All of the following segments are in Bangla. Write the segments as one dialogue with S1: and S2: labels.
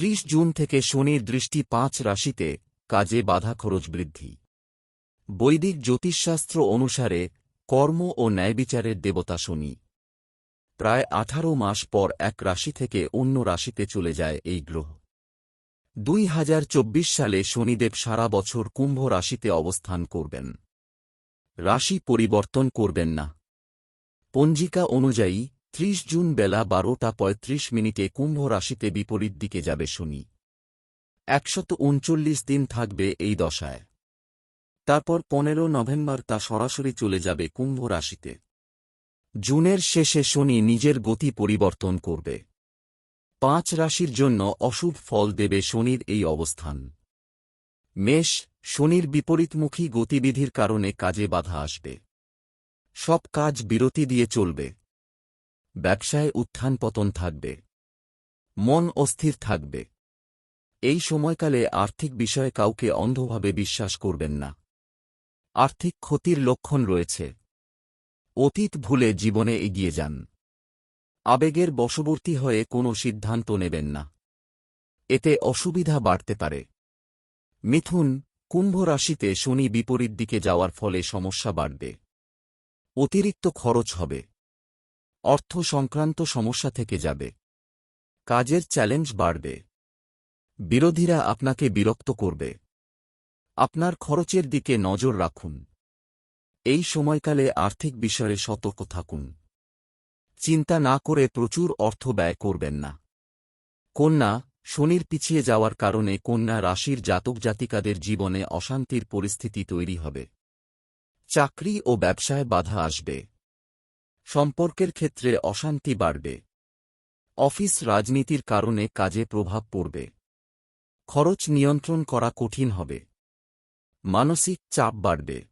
S1: ত্রিশ জুন থেকে শনির দৃষ্টি পাঁচ রাশিতে কাজে বাধা খরচ বৃদ্ধি। বৈদিক জ্যোতিষশাস্ত্র অনুসারে কর্ম ও ন্যায়বিচারের দেবতা শনি। প্রায় আঠারো মাস পর এক রাশি থেকে অন্য রাশিতে চলে যায় এই গ্রহ। দুই হাজার চব্বিশ সালে শনিদেব সারা বছর কুম্ভ রাশিতে অবস্থান করবেন। রাশি পরিবর্তন করবেন না। পঞ্জিকা অনুযায়ী ত্রিশ জুন বেলা বারোটা পঁয়ত্রিশ মিনিটে কুম্ভ রাশিতে বিপরীত দিকে যাবে শনি। একশত উনচল্লিশ দিন থাকবে এই দশায়। তারপর পনেরো নভেম্বর তা সরাসরি চলে যাবে কুম্ভ রাশিতে। জুনের শেষে শনি নিজের গতি পরিবর্তন করবে। পাঁচ রাশির জন্য অশুভ ফল দেবে শনির এই অবস্থান। মেষ, শনির বিপরীতমুখী গতিবিধির কারণে কাজে বাধা আসবে। সব কাজ বিরতি দিয়ে চলবে। ব্যবসায় উত্থান পতন থাকবে। মন অস্থির থাকবে। এই সময়কালে আর্থিক বিষয়ে কাউকে অন্ধভাবে বিশ্বাস করবেন না। আর্থিক ক্ষতির লক্ষণ রয়েছে। অতীত ভুলে জীবনে এগিয়ে যান। আবেগের বশবর্তী হয়ে কোনো সিদ্ধান্ত নেবেন না। এতে অসুবিধা বাড়তে পারে। মিথুন, কুম্ভ রাশিতে শনি বিপরীত দিকে যাওয়ার ফলে সমস্যা বাড়বে। অতিরিক্ত খরচ হবে। অর্থ সংক্রান্ত সমস্যা থেকে যাবে। কাজের চ্যালেঞ্জ বাড়বে। বিরোধীরা আপনাকে বিরক্ত করবে। আপনার খরচের দিকে নজর রাখুন। এই সময়কালে আর্থিক বিষয়ে সতর্ক থাকুন। চিন্তা না করে প্রচুর অর্থ ব্যয় করবেন না। কন্যা, শনির পিছিয়ে যাওয়ার কারণে কন্যা রাশির জাতক জাতিকাদের জীবনে অশান্তির পরিস্থিতি তৈরি হবে। চাকরি ও ব্যবসায় বাধা আসবে। সম্পর্কের ক্ষেত্রে অশান্তি বাড়বে। অফিস রাজনীতির কারণে কাজে প্রভাব পড়বে। খরচ নিয়ন্ত্রণ করা কঠিন হবে। মানসিক চাপ বাড়বে।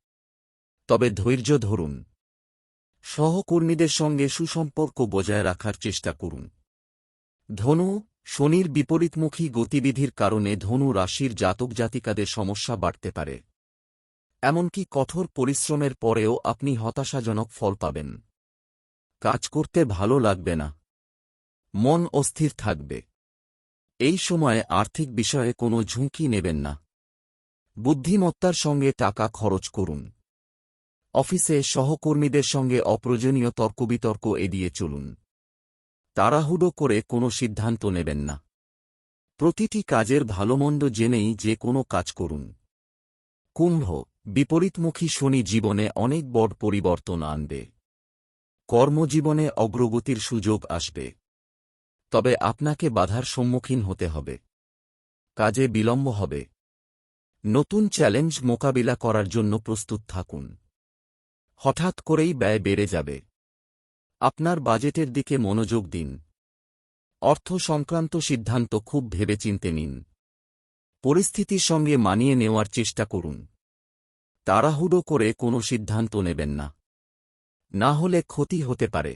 S1: তবে ধৈর্য ধরুন। সহকর্মীদের সঙ্গে সুসম্পর্ক বজায় রাখার চেষ্টা করুন। ধনু, শনির বিপরীতমুখী গতিবিধির কারণে ধনু রাশির জাতক জাতিকাদের সমস্যা বাড়তে পারে। এমনকি কঠোর পরিশ্রমের পরেও আপনি হতাশাজনক ফল পাবেন। কাজ করতে ভালো লাগবে না। মন অস্থির থাকবে। এই সময়ে আর্থিক বিষয়ে কোনো ঝুঁকি নেবেন না। বুদ্ধিমত্তার সঙ্গে টাকা খরচ করুন। অফিসে সহকর্মীদের সঙ্গে অপ্রয়োজনীয় তর্কবিতর্ক এড়িয়ে চলুন। তাড়াহুড়ো করে কোনো সিদ্ধান্ত নেবেন না। প্রতিটি কাজের ভালোমন্দ জেনেই যে কোনো কাজ করুন। কুম্ভ, বিপরীতমুখী শনি জীবনে অনেক বড় পরিবর্তন আনবে। কর্মজীবনে অগ্রগতির সুযোগ আসবে। তবে আপনাকে বাধার সম্মুখীন হতে হবে। কাজে বিলম্ব হবে। নতুন চ্যালেঞ্জ মোকাবিলা করার জন্য প্রস্তুত থাকুন। হঠাৎ করেই ব্যয় বেড়ে যাবে। আপনার বাজেটের দিকে মনোযোগ দিন। অর্থ সংক্রান্ত সিদ্ধান্ত খুব ভেবেচিন্তে নিন। পরিস্থিতির সঙ্গে মানিয়ে নেওয়ার চেষ্টা করুন। তাড়াহুড়ো করে কোনো সিদ্ধান্ত নেবেন না। না হলে ক্ষতি হতে পারে।